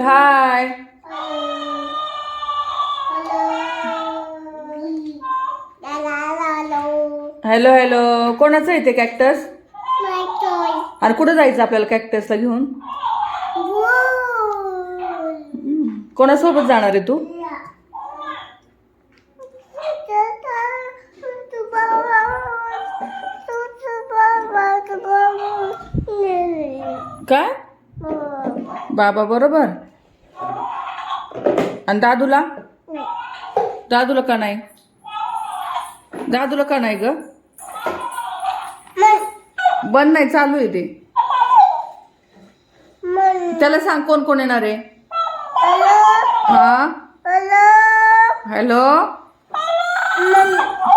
Hi hello hello कोणाचं येते cactus आणि कुठं जायचं आपल्याला कॅक्टसला घेऊन? कोणासोबत जाणार आहे तू? काय? बाबा बरोबर? आणि दादूला? दादूला का नाही? दादूला का नाही ग? बंद नाही चालू आहे ते. त्याला सांग कोण कोण येणार आहे. हा? हॅलो?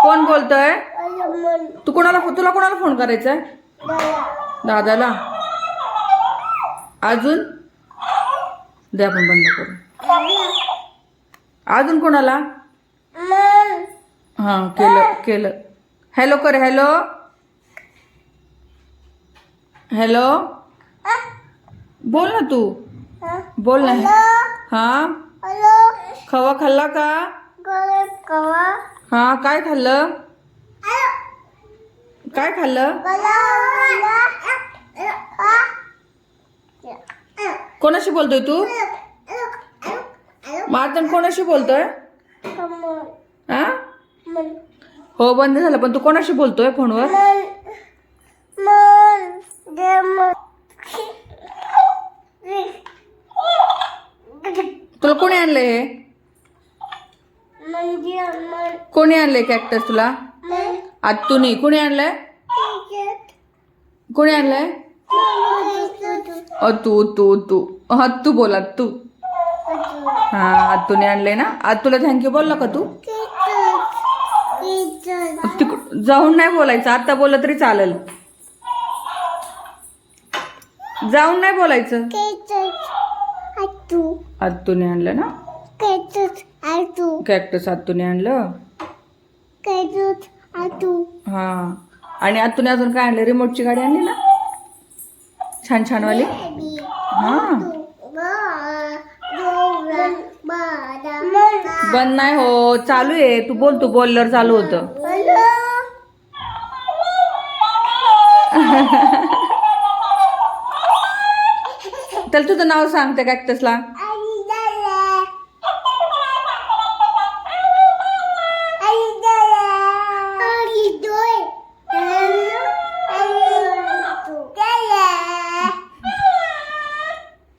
कोण बोलतोय? तू कोणाला तुला कोणाला फोन करायचा आहे दादाला. अजून? द्या आपण बंद करू अजून कोणाला? हा केलं केलं. हॅलो कर हॅलो हॅलो बोल ना तू. बोल ना. हा? खवा खाल्ला का? हा काय खाल्लं? काय खाल्लं? कोणाशी बोलतोय तू? मार्तन कोणाशी बोलतोय? हा? हो बंद झालं पण तू कोणाशी बोलतोय फोनवर? तुला कोणी आणलंय हे? कोणी आणलंय कॅक्टस तुला? आत्तूनी कोणी आणलंय? कोणी आणलंय? तू तू. तू हा तू. बोल तू हा आत्तूने आणलंय ना? तुला थँक्यू बोलला का तू? तिकड जाऊन नाही बोलायचं आता बोललं तरी चालेल. जाऊन नाही बोलायचं. आत्तूने आणलं ना? कॅक्टस आत्तूने आणलं. हा आणि आत्तूने अजून काय आणलं? रिमोटची गाडी आणली ना? छान छान वाली? हा. बंद नाही हो चालू आहे. तू बोल तू बोलल्यावर चालू होतं. त्याला तुझं नाव सांग त्या कॅक्टसला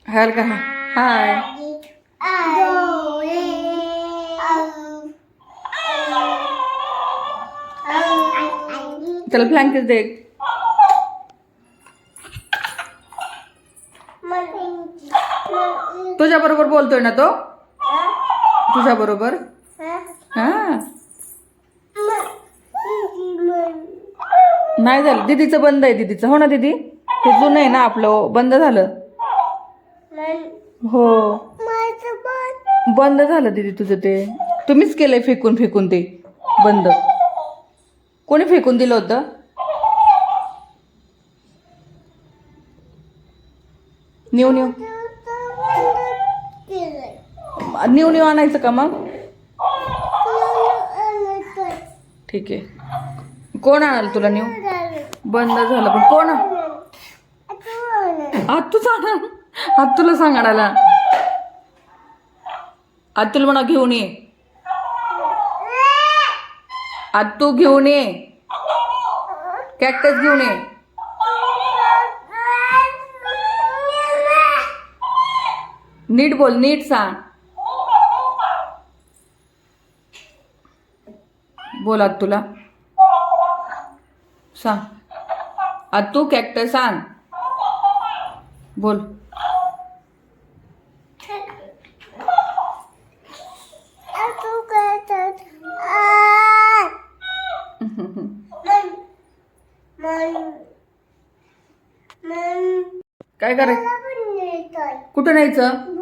हर का हाय त्याला ब्लँकेट दे तुझ्या बरोबर बोलतोय ना तो? तुझ्या बरोबर हा. नाही झालं. दीदीचं बंद आहे दीदीचं. हो ना दीदी? हे जुनं आहे ना आपलं. बंद झालं. हो. बंद झालं दीदी तुझं ते. तुम्हीच केलंय फेकून फेकून ते. बंद. कोणी फेकून दिलं होतं? न्यू न्यू न्यू न्यू आणायचं का मग? ठीक आहे. कोण आणाल तुला न्यू बंद झालं पण कोण? आत आणा सांग. आत तुला सांग आणायला. आत तुला म्हणा घेऊन ये. आत तू घेऊन ये. कॅक्टस घेऊन ये. नीट बोल नीट सांग. बोल आत तुला. सांग. आत तू कॅक्टस सांग. बोल. काय करायचं कुठं न्यायचं?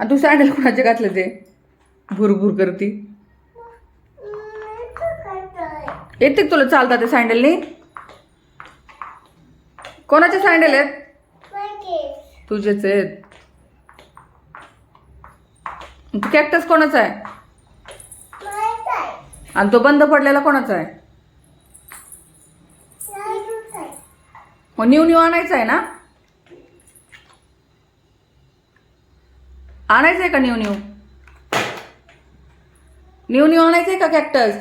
आणि तू सँडल कोणाचे घातले ते? भुरभुर करती. येते तुला चालता ते सँडलनी कोणाचे सँडल आहेत? तुझेच आहेत. कॅक्टस कोणाचा आहे? आणि तो बंद पडलेला कोणाचा आहे? मग न्यू न्यू आणायचा आहे ना? आणायचं आहे का न्यू न्यू? न्यू न्यू आणायचं आहे का कॅक्टस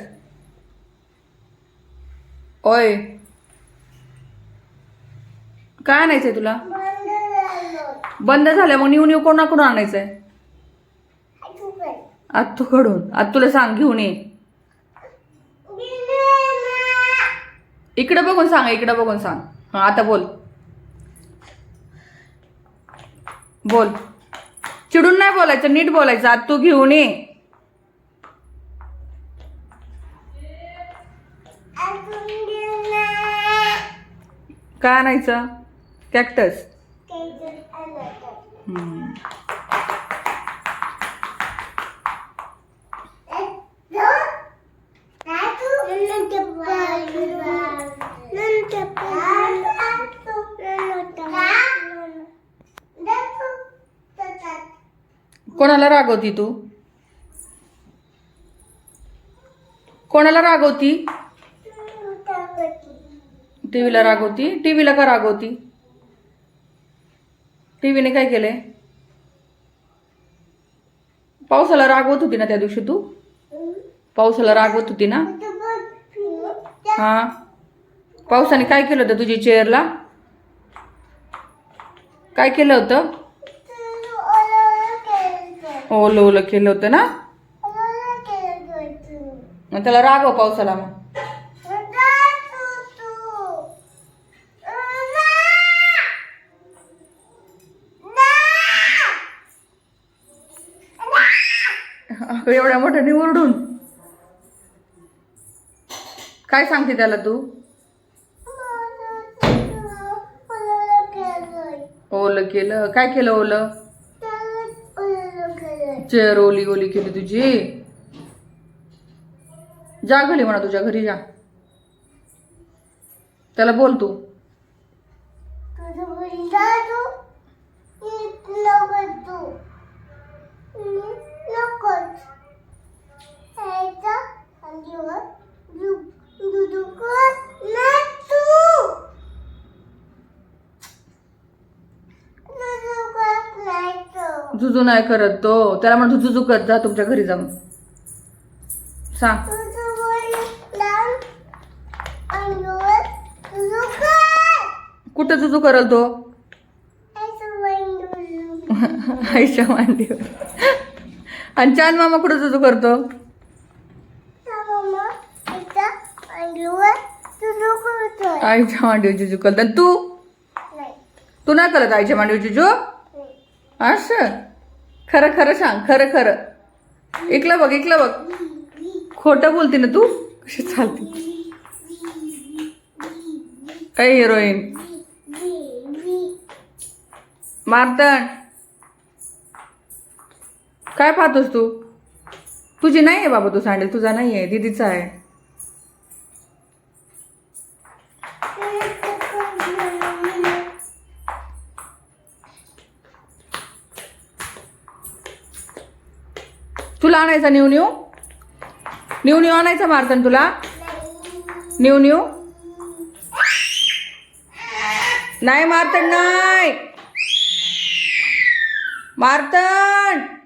ओय. काय आणायचं आहे तुला? बंद झालं मग न्यू न्यू कोणाकडून आणायचंय? आत्तूकडून. आत तुला सांग घेऊन ये. इकडं बघून सांग इकडं बघून सांग. हां आता बोल. बोल. चिडून नाही बोलायचं नीट बोलायचं. आत तू घेऊन ये. काय आणायचं? कॅक्टस कोणाला रागवती तू? कोणाला रागवती? टीव्हीला रागवती. टीव्हीला का रागवती? टीव्हीने काय केलंय? पावसाला रागवत होती ना त्या दिवशी तू? पावसाला रागवत होती ना? हा. पावसाने काय केलं होतं तुझी चेअरला काय केलं होतं? हो, ओलं ओलं केलं होतं ना? मग त्याला रागव पावसाला मग. एवढ्या मोठ्याने ओरडून. काय सांगते त्याला तू? ओलं केलं. काय केलं ओलं? चेअर ओली ओली केली तुझी. जा घरी म्हणा तुझ्या घरी जा. त्याला बोल तू. जुजू नाही करत तो. त्याला म्हणतो जुजू करत जा तुमच्या घरी जाऊन. सांग. कुठं जुजू करल तो? आईच्या मांडीवर. आणि चांद मामा कुठं जुजू करतो? आईच्या मांडीवर जुजू करतो. तू? तू नाही करत आईच्या मांडीवर जुजू असं? खरं खरं सांग खरं खरं. इकलं बघ इकलं बघ. खोटं बोलते ना तू? कशी चालते? काय हिरोईन मारतण. काय पाहतोस तू? तुझी नाही आहे बाबा तू सांडेल तुझा नाही आहे दीदीचा आहे. तुला आणायचा न्यू न्यू? न्यू न्यू आणायचा मारतन तुला? न्यू न्यू? नाही मारतन नाही. मारतन.